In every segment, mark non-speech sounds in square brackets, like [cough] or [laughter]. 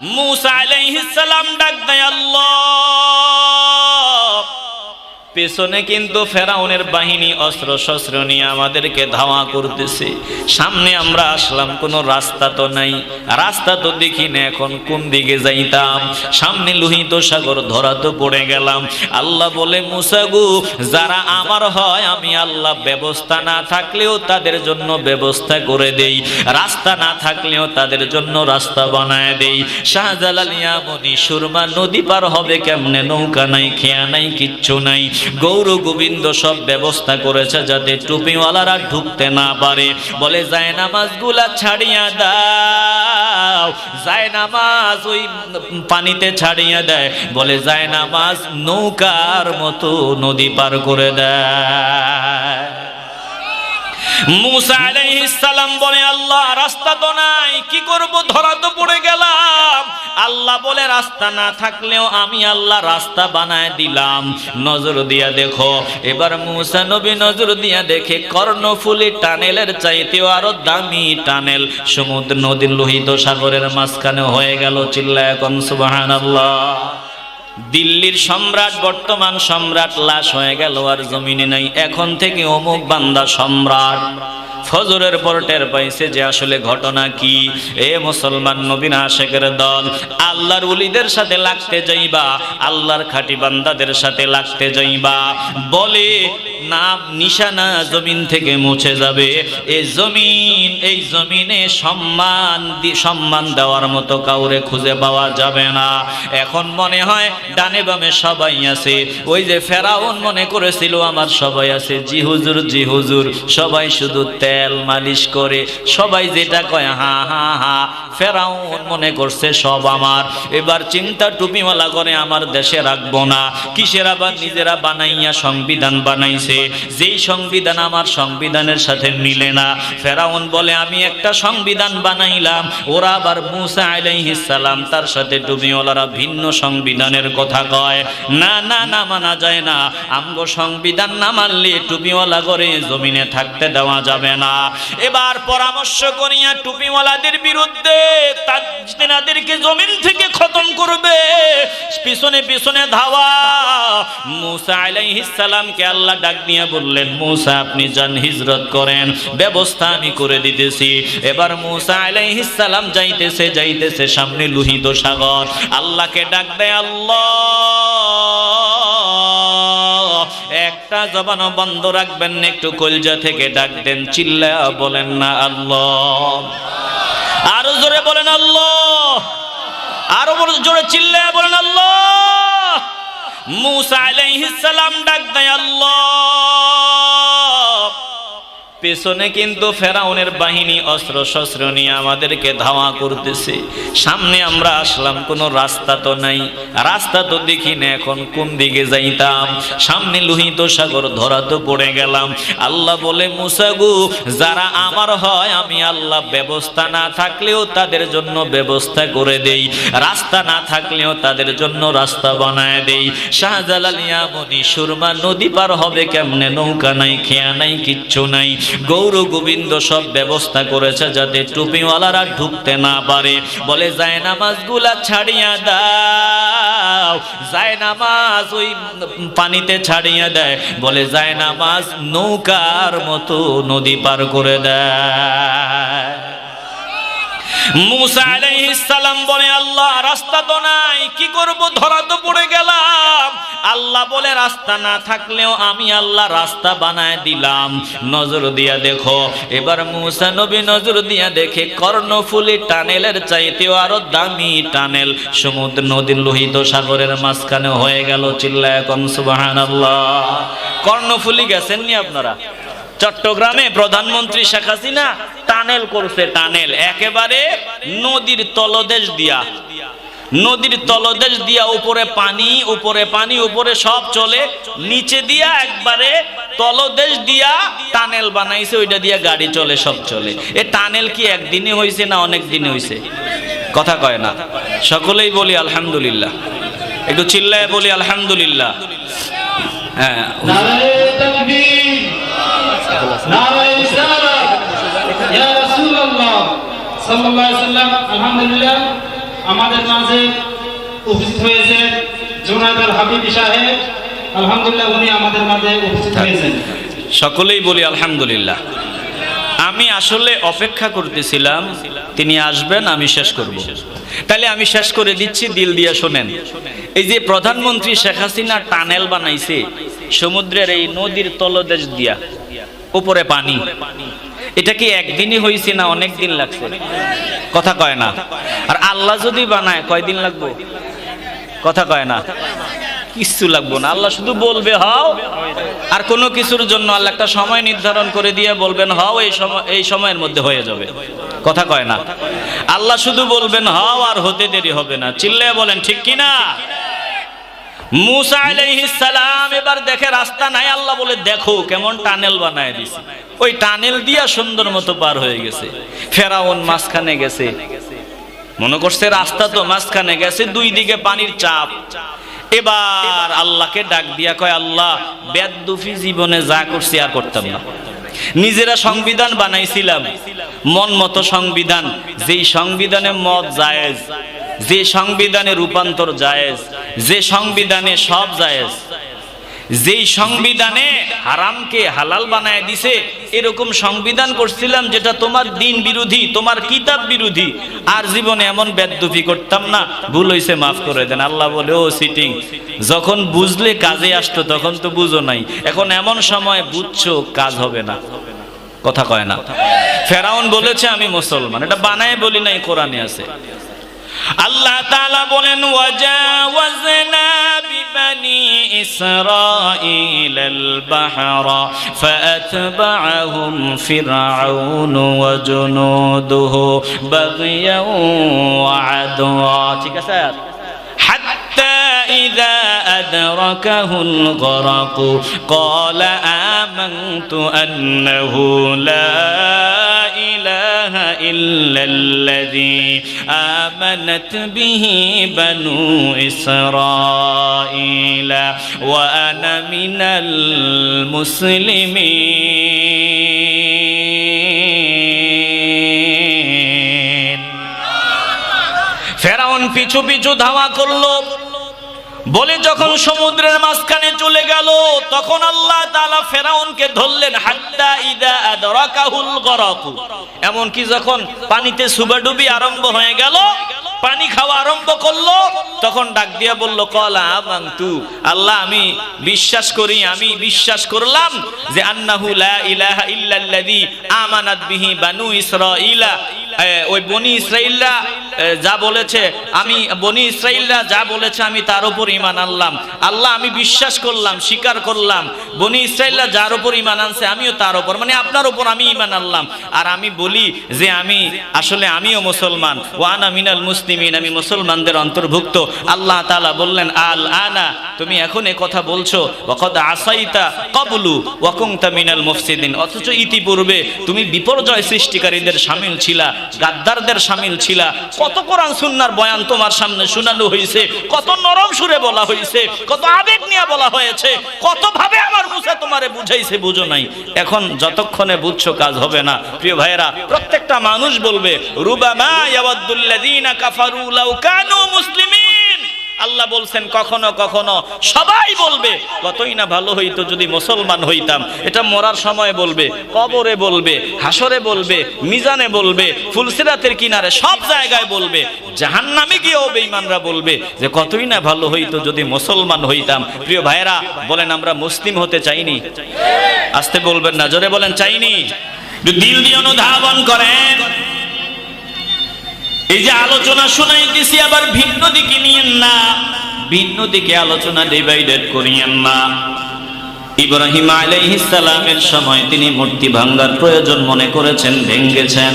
মুসা আলাইহিস সালাম ডাক দেয় আল্লাহ। পেছনে কিন্তু ফেরাউনের বাহিনী অস্ত্র শস্ত্র নিয়ে আমাদেরকে ধাওয়া করতেছে। সামনে আমরা আসলাম, কোনো রাস্তা তো নাই। রাস্তা তো দেখি না, এখন কোন দিকে যাইতাম? সামনে লোহিত সাগর, ধরা তো পড়ে গেলাম। আল্লাহ বলে মুসাগু যারা আমার হয়, আমি আল্লাহ ব্যবস্থা না থাকলেও তাদের জন্য ব্যবস্থা করে দেই। রাস্তা না থাকলেও তাদের জন্য রাস্তা বানায় দেই। শাহজালাল ইয়ামনি সুরমা নদী পার হবে কেমনে? নৌকা নাই, খেয়া নাই, কিচ্ছু নাই। গৌর গোবিন্দ সব ব্যবস্থা করেছে যাতে টুপিওয়ালারা ঢুকতে না পারে। বলে, যায় নামাজগুলা ছাড়িয়া দাও। যায় নামাজ ওই পানিতে ছাড়িয়া দেয়। বলে, যায় নামাজ নৌকার মতো নদী পার করে দেয়। মুসা আলাইহিস সালাম বলে, আল্লাহ, রাস্তা তো নাই। কি করব? ধরা তো পড়ে গেলাম। আল্লাহ বলে, রাস্তা না থাকলেও আমি আল্লাহ রাস্তা বানায় দিলাম। নজর দিয়া দেখো, এবার মুসা নবী নজর দিয়া দেখে, কর্ণফুলি টানেলের চাইতেও আরও দামি টানেল। সমুদ্র নদীর লোহিত সাগরের মাঝখানে হয়ে গেল চিল্লা এখন সুবহানাল্লাহ। দিল্লির সম্রাট, বর্তমান সম্রাট লাশ হয়ে গেল আর জমিনে নাই। এখন থেকে অমুক বান্দা সম্রাট। ফজরের পর টের পাইছে যে আসলে ঘটনা কি? এ মুসলমান নবীন আশেকের দল, আল্লাহর উলিদের সাথে লাগতে যাইবা, আল্লাহর খাটি বান্দাদের সাথে লাগতে যাইবা। বলে নাম নিশানা জমিন থেকে মুছে যাবে। এই জমিন, এই জমিনে সম্মান সম্মান দেওয়ার মতো কাউরে খুঁজে পাওয়া যাবে না। এখন মনে হয় ডানে বামে সবাই আছে। ওই যে ফেরাউন মনে করেছিল, আমার সবাই আছে। জি হুজুর জি হুজুর, সবাই শুধু তেল মালিশ করে, সবাই যেটা কয়, হা হা হা। ফেরাউন মনে করছে, সব আমার। এবার চিন্তা টুপিমালা করে, আমার দেশে রাখব না। কিসের আবার নিজেরা বানাইয়া সংবিধান বানাইছে? যেই সংবিধান আমার সংবিধানের সাথে মিলে না। ফেরাউন বলে, আমি একটা সংবিধান বানাইলাম। ওরা আবার মুসা সালাম, তার সাথে টুপিওয়ালারা ভিন্ন সংবিধানের কথা কয়। না না না, মানা যায় না। আমগো সংবিধান না মানলে টুপিওয়ালা করে জমিনে থাকতে দেওয়া যাবে না। এবার পরামর্শ করিয়া টুপিওয়ালাদের বিরুদ্ধে তাদেরকে জমিন থেকে খতম করবে। পিছনে পিছনে ধাওয়া। মুসা আলাইহিস সালামকে আল্লাহ ডাক নিয়ে বললেন মুসা আপনি যান হিজরত করেন ব্যবস্থা আমি করে দিতেছি। এবার মুসা আলাইহিস সালাম যাইতেছে যাইতেছে সামনে লোহিত সাগর। আল্লাহকে ডাক দেয় আল্লাহ! একটা জবানও বন্ধ রাখবেন না, একটু কলজা থেকে ডাক দেন চিল্লা বলেন না আল্লাহ। আরও জোরে বলেন আল্লাহ! আরও জোরে চিল্লা বলেন আল্লাহ! মুসা আলাইহিস সালাম ডাক দেয় আল্লাহ পেছনে কিন্তু ফেরাউনের বাহিনী অস্ত্র শস্ত্র নিয়ে আমাদেরকে ধাওয়া করতেছে। সামনে আমরা আসলাম, কোনো রাস্তা তো নাই। রাস্তা তো দেখি না, এখন কোন দিকে যাইতাম? সামনে লোহিত সাগর, ধরা তো পড়ে গেলাম। আল্লাহ বলে মুসাগু যারা আমার হয়, আমি আল্লাহ ব্যবস্থা না থাকলেও তাদের জন্য ব্যবস্থা করে দেই। রাস্তা না থাকলেও তাদের জন্য রাস্তা বানায় দেই। শাহজালাল ইয়ামনি সুরমা, নদী পার হবে কেমনে? নৌকা নাই, খেয়া নাই, কিচ্ছু নাই। গৌর গোবিন্দ সব ব্যবস্থা করেছে যাতে টুপিওয়ালারা ঢুকতে না পারে। বলে, যায় নামাজগুলা ছাড়িয়া দাও। যায় নামাজ ওই পানিতে ছাড়িয়া দেয়। বলে, যায় নামাজ নৌকার মতো নদী পার করে দেয়। মুসা আলাইহিস সালাম বলে, আল্লাহ, রাস্তা তো নাই, কি করব? ধরা তো পড়ে গেলাম। আল্লাহ বলে, রাস্তা না থাকলেও আমি আল্লাহ রাস্তা বানায় দিলাম। নজর দিয়া দেখো, এবার মুসা নবী নজর দিয়া দেখে, কর্ণফুলি টানেলের চাইতেও আরও দামি টানেল। সমুদ্র নদীর লোহিত সাগরের মাঝখানে হয়ে গেল চিল্লা এখন সুবহানাল্লাহ। কর্ণফুলি গেছেন নি আপনারা? চট্টগ্রামে প্রধানমন্ত্রী শেখ হাসিনা টানেল করছে, টানেল। একেবারে নদীর তলদেশ দিয়া। নদীর তলদেশ দিয়া উপরে পানি উপরে পানি, উপরে সব চলে। নিচে দিয়া একবারে তলদেশ দিয়া টানেল বানাইছে, ওইটা দিয়া গাড়ি চলে, সব চলে। এ টানেল কি একদিনে হয়েছে না অনেক দিনে হয়েছে কথা কয় না। সকলেই বলি আলহামদুলিল্লাহ। একটু চিল্লায় বলি আলহামদুলিল্লাহ। হ্যাঁ। আলহামদুলিল্লাহ আমাদের মাঝে উপস্থিত হয়েছে জুনায়দ আল সাহেব। আলহামদুলিল্লাহ উনি আমাদের মাঝে উপস্থিত হয়েছেন। সকলেই বলি আলহামদুলিল্লাহ। আমি আসলে অপেক্ষা করতেছিলাম তিনি আসবেন আমি শেষ করব। তাহলে আমি শেষ করে দিচ্ছি দিল দিয়া শোনেন। এই যে প্রধানমন্ত্রী শেখ হাসিনা টানেল বানাইছে সমুদ্রের এই নদীর তলদেশ দিয়া। উপরে পানি। এটা কি একদিনই হয়েছে না অনেক দিন লাগছে? কথা কয় না। আর আল্লাহ যদি বানায় কয়দিন লাগবে? কথা কয় না। কিচ্ছু লাগবো না। আল্লাহ শুধু বলবে, হও। আর কোনো কিছুর জন্য আল্লাহ একটা সময় নির্ধারণ করে দিয়ে বলবেন, হও, এই সময় এই সময়ের মধ্যে হয়ে যাবে। কথা কয় না। আল্লাহ শুধু বলবেন, হও, আর হতে দেরি হবে না। চিল্লে বলেন, ঠিক কি না মুসা সালাম এবার দেখে, রাস্তা নাই আল্লাহ বলে, দেখো কেমন টানেল বানায় দিছে। ওই টানেল দিয়া সুন্দর মতো পার হয়ে গেছে। ফেরাউন মাঝখানে গেছে। মনে করছে, রাস্তা তো মাঝখানে গেছে, দুই দিকে পানির চাপ। এবার আল্লাহকে ডাক দিয়া কয়, আল্লাহ বেদুফি জীবনে যা করছি আর করতাম না। নিজেরা সংবিধান বানাইছিলাম। মন মতো সংবিধান। যেই সংবিধানে মত জায়েজ যে সংবিধানে রূপান্তর জায়েজ, যে সংবিধানে সব জায়েজ, যেই সংবিধানে হারামকে হালাল বানায় দিছে, এরকম সংবিধান করছিলাম যেটা তোমার দিন বিরোধী, তোমার কিতাব বিরোধী, আর জীবনে এমন বেদুফি করতাম না, ভুল হইছে, মাফ করে দেন। আল্লাহ বলে, ও সিটিং যখন বুঝলে কাজে আসতো, তখন তো বুঝো নাই। এখন এমন সময় বুঝছ, কাজ হবে না। কথা কয় না। ফেরাউন বলেছে, আমি মুসলমান। এটা বানায় বলি নাই, কোরআনে আছে। الله تعالى بولن وجاوزنا ببني إسرائيل البحر فأتبعهم فرعون وجنوده بغيا وعدوا إذا أدركه الغرق قال آمنت أنه لا إله إلا الذي آمنت به بنو إسرائيل وأنا من المسلمين ফেরাউন পিছু পিছু ধাওয়া করলো বলে যখন সমুদ্রের মাঝখানে চলে গেল, তখন আল্লাহ তাআলা ফেরাউনকে ধরলেন, হাত্তা ইদা আদরাকাহুল গরাকু। এমন কি যখন পানিতে সুবাডুবি আরম্ভ হয়ে গেল, পানি খাওয়া আরম্ভ করল, তখন ডাক দিয়া বলল, কলা আমান্তু। আল্লাহ, আমি বিশ্বাস করি, আমি বিশ্বাস করলাম যে আন্নাহু লা ইলাহা ইল্লাল্লাযী আমানাত বিহি বানু ইসরাঈলা। ওই বনি ইসরাইলরা এ, যা বলেছে আমি বনি ইসরাইলরা যা বলেছে আমি তার উপর ইমান আনলাম। আল্লাহ আমি বিশ্বাস করলাম স্বীকার করলাম। বনি ইসরাইলরা যার উপর ইমান আনছে আমিও তার উপর মানে আপনার উপর আমি ইমান আনলাম। আর আমি বলি যে আমি আসলে আমিও মুসলমান। ওয়ানা মিনাল মুসলিমিন আমি মুসলমানদের অন্তর্ভুক্ত। আল্লাহ তালা বললেন আল আনা তুমি এখন এ কথা বলছো ওয়াকাদ আসাইতা কবলু ওয়াকুংতা মিনাল মুফসিদিন। অথচ ইতিপূর্বে তুমি বিপর্যয় সৃষ্টিকারীদের সামিল ছিলা। গাদ্দারদের সামিল ছিলা। কত কোরআন সুন্নার বয়ান তোমার সামনে শোনানো হয়েছে কত নরম সুরে বলা হয়েছে কত আবেগ নিয়ে বলা হয়েছে কত ভাবে আমার মুসা তোমারে বুঝাইছে বুঝো নাই। এখন যতক্ষণে বুঝছ কাজ হবে না। প্রিয় ভাইয়েরা, প্রত্যেকটা মানুষ বলবে, রুবামা ইয়াওয়াদ্দুল্লাযীনা কাফারু লাউ কানু মুসলিমিন। আল্লাহ বলছেন, কখনো কখনো সবাই বলবে, কতই না ভালো হইতো যদি মুসলমান হইতাম। এটা মরার সময় বলবে, কবরে বলবে হাসরে বলবে, মিজানে বলবে, ফুলসিরাতের কিনারে সব জায়গায় বলবে, জাহান্নামে গিয়েও বেঈমানরা বলবে যে, কতই না ভালো হইতো যদি মুসলমান হইতাম। প্রিয় ভাইয়েরা, বলেন, আমরা মুসলিম হতে চাইনি। আসতে বলবেন না, জোরে বলেন, চাইনি। দিল দিয়ে অনুধাবন করেন। এই যে আলোচনা শুনাইতেছি, আবার ভিন্ন দিকে ভিন্ন দিকে আলোচনা ডিভাইডেড করিয়েন না। ইব্রাহিম সালামের সময় তিনি মূর্তি ভাঙ্গার প্রয়োজন মনে করেছেন, ভেঙ্গেছেন।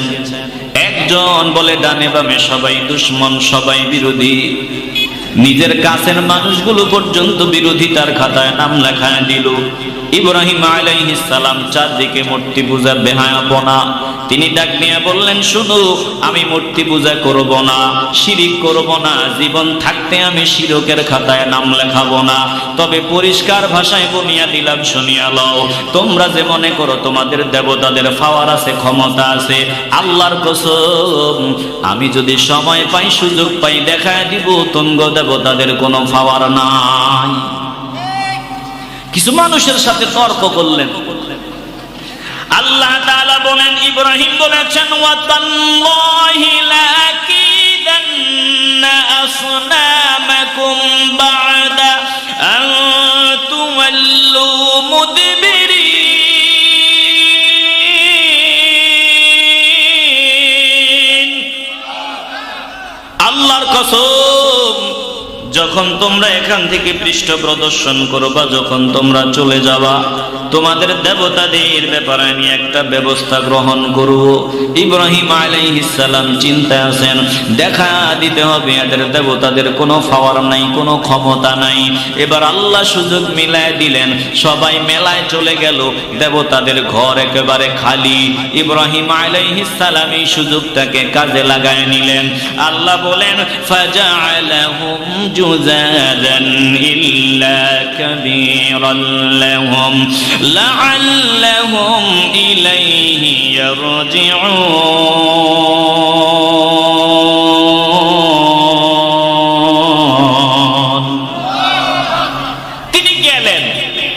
একজন বলে, ডানে বামে সবাই দুশ্মন, সবাই বিরোধী। নিজের কাছের মানুষগুলো পর্যন্ত বিরোধিতার খাতায় নাম লেখায় দিল। ইব্রাহিম সালাম চারদিকে মূর্তি পূজা বেহায়াপনা। তিনি ডাক নিয়ে বললেন শুধু আমি মূর্তি পূজা করব না, শিরিক করব না, জীবন থাকতে আমি শিরকের খাতায় নাম লেখাবো না। তবে পরিষ্কার ভাষায় বনিয়া দিলাম, শুনিয়া লও। তোমরা যে মনে করো তোমাদের দেবতাদের পাওয়ার আছে, ক্ষমতা আছে, আল্লাহর কসম। আমি যদি সময় পাই, সুযোগ পাই, দেখায় দিব তুঙ্গ দেবতাদের কোনো পাওয়ার নাই। কিছু মানুষের সাথে তর্ক করলেন। আল্লাহ বলেন ইব্রাহিম বলেছেন ওয়াতাল্লাহি যখন তোমরা এখান থেকে পৃষ্ঠ প্রদর্শন করবা যখন তোমরা চলে যাবা তোমাদের দেবতাদের ব্যাপারে আমি একটা ব্যবস্থা গ্রহণ করব। ইব্রাহিম আলাইহিস সালাম চিন্তায় আছেন, দেখা দিতে হবে, এদের দেবতাদের কোনো পাওয়ার নাই, কোনো ক্ষমতা নাই। এবার আল্লাহ সুযোগ মিলায় দিলেন, সবাই মেলায় চলে গেল, দেবতাদের ঘর একেবারে খালি। ইব্রাহিম আলাইহিস সালাম এই সুযোগটাকে কাজে লাগায় নিলেন। আল্লাহ বলেন, ফাজআলাহুম জুজাদান ইল্লা কাবীরান লাহুম। লাআল্লাহুম ইলাইহি ইয়ারজিউন। তিনি গেলেন।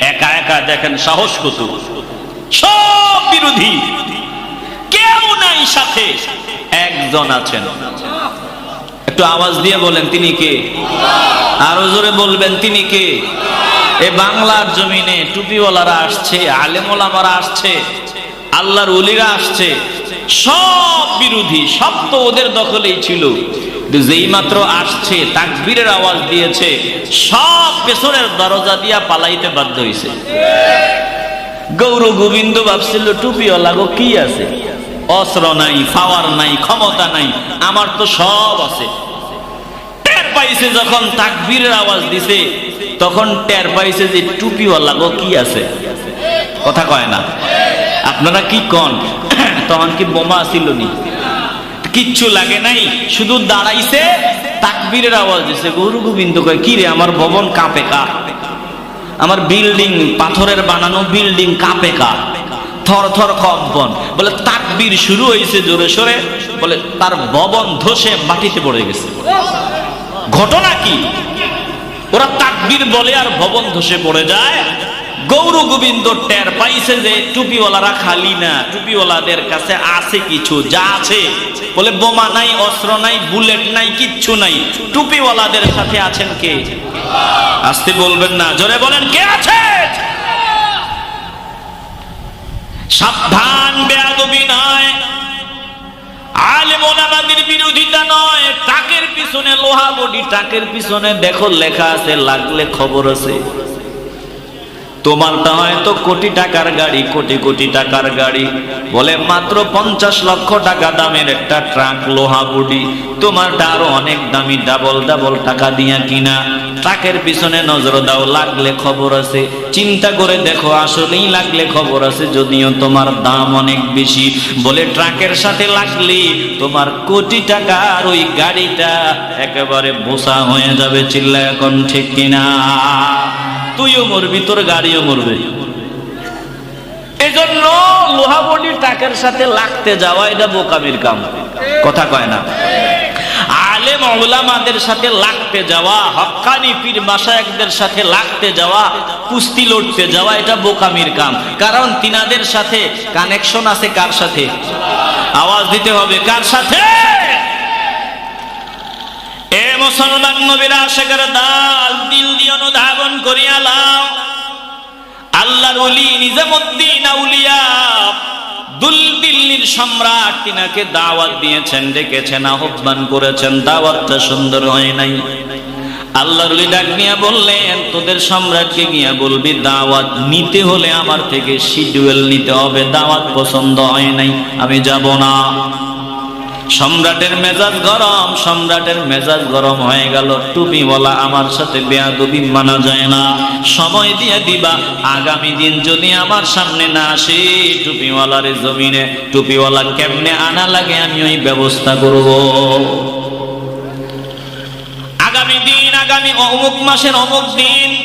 একা একা দেখেন সাহস কত সব বিরোধী। কেউ নাই সাথে। একজন আছেন। একটু আওয়াজ দিয়ে বলেন, তিনি কে? আরও জোরে বলবেন, তিনি কে? এ বাংলার জমিনে টুপিওয়ালারা আসছে, আলেমোলামারা আসছে, আল্লাহর উলিরা আসছে। সব বিরোধী, সব তো ওদের দখলেই ছিল। যেই মাত্র আসছে, তাকবীরের আওয়াজ দিয়েছে, সব পেছনের দরজা দিয়া পালাইতে বাধ্য হয়েছে গৌর গোবিন্দ ভাবছিল, টুপিওয়ালা গো, কি আছে? অস্ত্র নাই পাওয়ার নাই, ক্ষমতা নাই, আমার তো সব আছে। পাইছে যখন তাকবীরের আওয়াজ দিছে, তখন টের পাইছে যে টুপিওয়ালা, গো কি আছে? কথা কয় না। আপনারা কি কন? [coughs] তখন কি বোমা ছিল নি? কিচ্ছু লাগে নাই, শুধু দাঁড়াইছে, তাকবীরের আওয়াজ দিছে। গৌর গোবিন্দ কয়, কি রে, আমার ভবন কাঁপে কা? আমার বিল্ডিং, পাথরের বানানো বিল্ডিং কাঁপে কা? থর থর কম্পন। বলে, তাকবীর শুরু হয়েছে জোরে সোরে। বলে, তার ভবন ধসে মাটিতে পড়ে গেছে। ঘটনা কি? ওরা তাকবির বলে আর ভবন ধসে পড়ে যায়। গৌর গোবিন্দ টের পাইছে যে টুপিওয়ালারা খালি না, টুপিওয়ালাদের কাছে আছে কিছু, যা আছে। বলে বোমা নাই, অস্ত্র নাই, বুলেট নাই, কিচ্ছু নাই। টুপিওয়ালাদের সাথে আছেন কে? আসতে বলবেন না, জোরে বলেন, কে আছে? সাবধান, বেয়াদবি নয়। আলেম ওলামাদের বিরোধিতা বডি পিছনে দেখো লেখা আছে লাগলে খবর আছে। তোমারটা হয়তো কোটি টাকার গাড়ি, কোটি কোটি টাকার গাড়ি। বলে মাত্র পঞ্চাশ লক্ষ টাকা দামের একটা ট্রাক, লোহা বডি। তোমারটা আরও অনেক দামি, ডাবল ডাবল টাকা দিয়া কিনা। ট্রাকের পিছনে নজর দাও, লাগলে খবর আছে। চিন্তা করে দেখো, আসলেই লাগলে খবর আছে, যদিও তোমার দাম অনেক বেশি। বলে ট্রাকের সাথে লাগলে তোমার কোটি টাকার ওই গাড়িটা একেবারে বোসা হয়ে যাবে চিল্লা এখন ঠিক কিনা। তুইও মরবি, তোর গাড়িও মরবে। এজন্য লোহা বডি টাকের সাথে লাগতে যাওয়া, এটা বোকামির কাম। কথা কয় না। সাথে লাগতে যাওয়া হক্কানি পীর মাসায়কদের সাথে লাগতে যাওয়া, কুস্তি লড়তে যাওয়া, এটা বোকামির কাম। কারণ তিনাদের সাথে কানেকশন আছে কার সাথে? আওয়াজ দিতে হবে, কার সাথে? মুসলমান নবীর আশেকের দাল, দিল দিয়ে অনুধাবন করিয়া লাও। আল্লাহর ওলি নিজামুদ্দিন আউলিয়া দুল দিল্লির সম্রাট তিনাকে দাওয়াত দিয়েছেন, ডেকেছেন, আহ্বান করেছেন, দাওয়াতটা সুন্দর হয় নাই। আল্লাহর ডাক নিয়ে বললেন, তোদের সম্রাটকে গিয়া বলবি, দাওয়াত নিতে হলে আমার থেকে শিডিউল নিতে হবে, দাওয়াত পছন্দ হয় নাই, আমি যাব না। সম্রাটের মেজাজ গরম, সম্রাটের মেজাজ গরম হয়ে গেল। টুপিওয়ালা আমার সাথে বেয়াদবি মানা যায় না। সময় দিয়ে দিবা, আগামী দিন যদি আমার সামনে না আসে টুপিওয়ালার জমিনে। টুপিওয়ালা কেমনে আনা লাগে আমি ওই ব্যবস্থা করব। আগামী দিন, আগামী অমুক মাসের অমুক দিন